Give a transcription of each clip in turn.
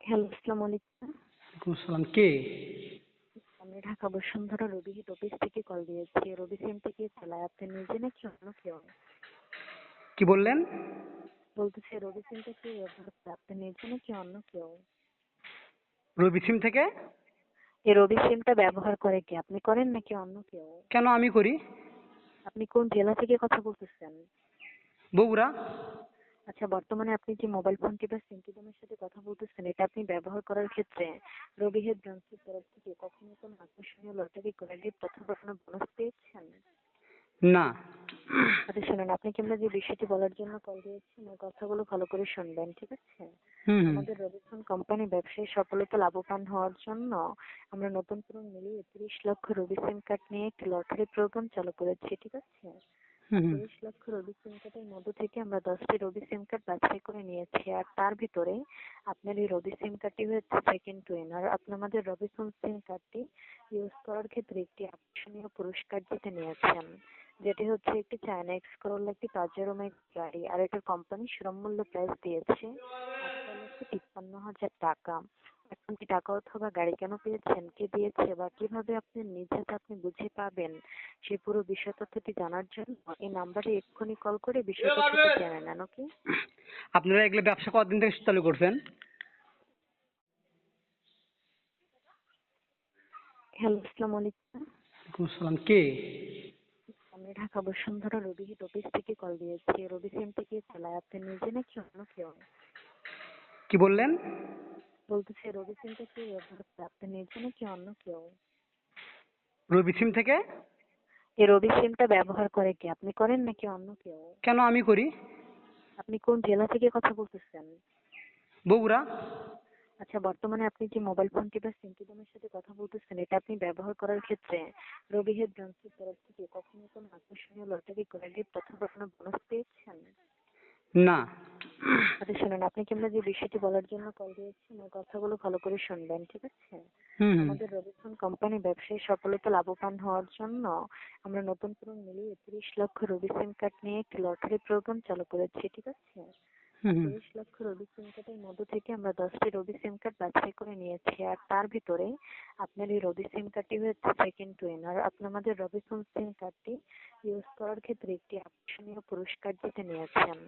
Hello আসসালামু আলাইকুম। আসসালাম কে? আমি ঢাকা বসুন্ধরা রবি হিট অফিস থেকে কল দিয়েছি। রবি সিমটা কে চালায় আপনি নিজে নাকি অন্য কেউ? কি বললেন? বলতেছি রবি সিমটা কে ব্যবহার করে আপনি নিজে নাকি অন্য কেউ? রবি সিম থেকে? এই রবি সিমটা ব্যবহার করে কি? আপনি করেন নাকি অন্য কেউ? কেন আমি করি? আপনি কোন জেলা থেকে কথা বলতেছেন? বগুড়া। আচ্ছা বর্তমানে আপনি যে মোবাইল ফোনটি বা সিমটি দামের সাথে কথা বলতেছেন এটা আপনি ব্যবহার করার ক্ষেত্রে রবি হেড ব্রাঞ্চের তরফ থেকে কখনো কোনো আকর্ষণীয় লটারি করে গিফট অথবা কোনো বোনাস পেয়েছেন? না। আচ্ছা শুনুন আপনাকে আমরা যে বিষয়টি বলার জন্য কল দিয়েছেন আমার কথাগুলো ভালো করে শুনবেন ঠিক আছে। আমাদের রবিসন কোম্পানি ব্যবসায়ী সফলতা লাভবান হওয়ার জন্য আমরা নতুন করে মিলিয়ে তিরিশ লক্ষ রবি সিম কার্ড নিয়ে একটি লটারি প্রোগ্রাম চালু করেছি ঠিক আছে? হুম। লক্ষ রবি সিম কার্ডের মধ্য থেকে আমরা দশটি রবি সিম কার্ড বাছাই করে নিয়েছি। আর তার ভিতরে আপনার এই রবি সিম কার্ডটি হচ্ছে সেকেন্ড উইনার আপনি আমাদের রবিসন সিম কার্ডটি ইউজ করার ক্ষেত্রে একটি আকর্ষণীয় পুরস্কার জিতে নিয়েছেন। যেটি হচ্ছে একটি চায়না এক্স একটি পাজেরো গাড়ি আর এটার কোম্পানি শ্রম মূল্য প্রাইস দিয়েছে তিপ্পান্ন হাজার টাকা। এখন কি টাকা অথবা গাড়ি কেন পেয়েছেন কে দিয়েছে বা কীভাবে আপনি নিজে তা আপনি বুঝে পাবেন? সেই পুরো বিষয় তথ্যটি জানার জন্য এই নাম্বারে এক্ষুনি কল করে বিষয় তথ্যটি জেনে নেন ওকে? আপনারা এগুলো ব্যবসা কতদিন থেকে চালু করছেন? হ্যালো আসসালামু আলাইকুম। আসসালাম কে? আমি ঢাকা বসুন্ধরা রবি হিট অফিস থেকে কল দিয়েছি। রবি সিমটা থেকে চালায় আপনি নিজে নাকি অন্য কেউ? কি বললেন? বলতেছি রবি কে করে? আপনি নাকি অন্য কেউ? রবি সিম থেকে? এই রবি সিমটা ব্যবহার করে কি? আপনি করেন নাকি অন্য কেউ? কেন আমি করি? আপনি কোন জেলা থেকে কথা বলতেছেন? বগুড়া। আচ্ছা বর্তমানে আপনি যে মোবাইল ফোনটি বা দামের সাথে কথা বলতেছেন? এটা আপনি ব্যবহার করার ক্ষেত্রে রবি হেড ব্রাঞ্চের তরফ থেকে কখনো কোনো আকর্ষণীয় লটারি করে গিফট অথবা কোনো বোনাস পেয়েছেন? না। আচ্ছা শুনুন আপনাকে আমরা যে বিষয়টি বলার জন্য কল দিয়েছি আমার কথাগুলো ভালো করে শুনবেন ঠিক আছে। আমাদের রবিসন কোম্পানি ব্যবসায়ী সফলতা লাভবান হওয়ার জন্য আমরা নতুন করে মিলিয়ে তিরিশ লক্ষ রবি সিম কার্ড নিয়ে একটি লটারি প্রোগ্রাম চালু করেছি ঠিক আছে। তিরিশ লক্ষ রবি সিম কার্ডের মধ্য থেকে আমরা দশটি রবি সিম কার্ড বাছাই করে নিয়েছি। আর তার ভিতরে আপনার এই রবি সিম কার্ডটি হচ্ছে সেকেন্ড উইনার আপনি আমাদের রবিসন সিম কার্ডটি ইউজ করার ক্ষেত্রে একটি আকর্ষণীয় পুরস্কার জিতে নিয়েছেন।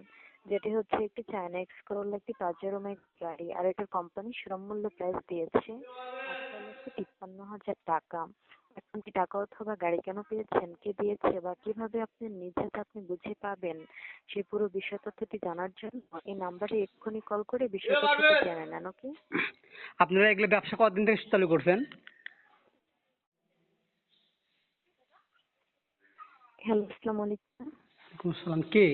যেটি হচ্ছে একটি চায়না এক্স করোলা একটি মাইক গাড়ি। আর এটার কোম্পানি শ্রম মূল্য প্রাইস দিয়েছে আটটা লক্ষ তিপ্পান্ন হাজার টাকা। এখন কি টাকা অথবা গাড়ি কেন পেয়েছেন? কে দিয়েছে? বা কীভাবে আপনি নিজে তা আপনি বুঝে পাবেন? সেই পুরো বিষয় তথ্যটি জানার জন্য এই নাম্বারে এক্ষুনি কল করে বিষয় তথ্যটি জেনে নেন ওকে? আপনারা এগুলো ব্যবসা কতদিন থেকে চালু করছেন? হ্যালো আসসালামু আলাইকুম। আসসালাম কে?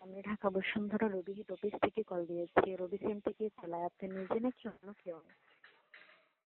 আমি ঢাকা বসুন্ধরা রবি হিট অফিস থেকে কল দিয়েছি। রবি সিমটা থেকে চালায়। আপনি নিজে নাকি অন্য কেউ?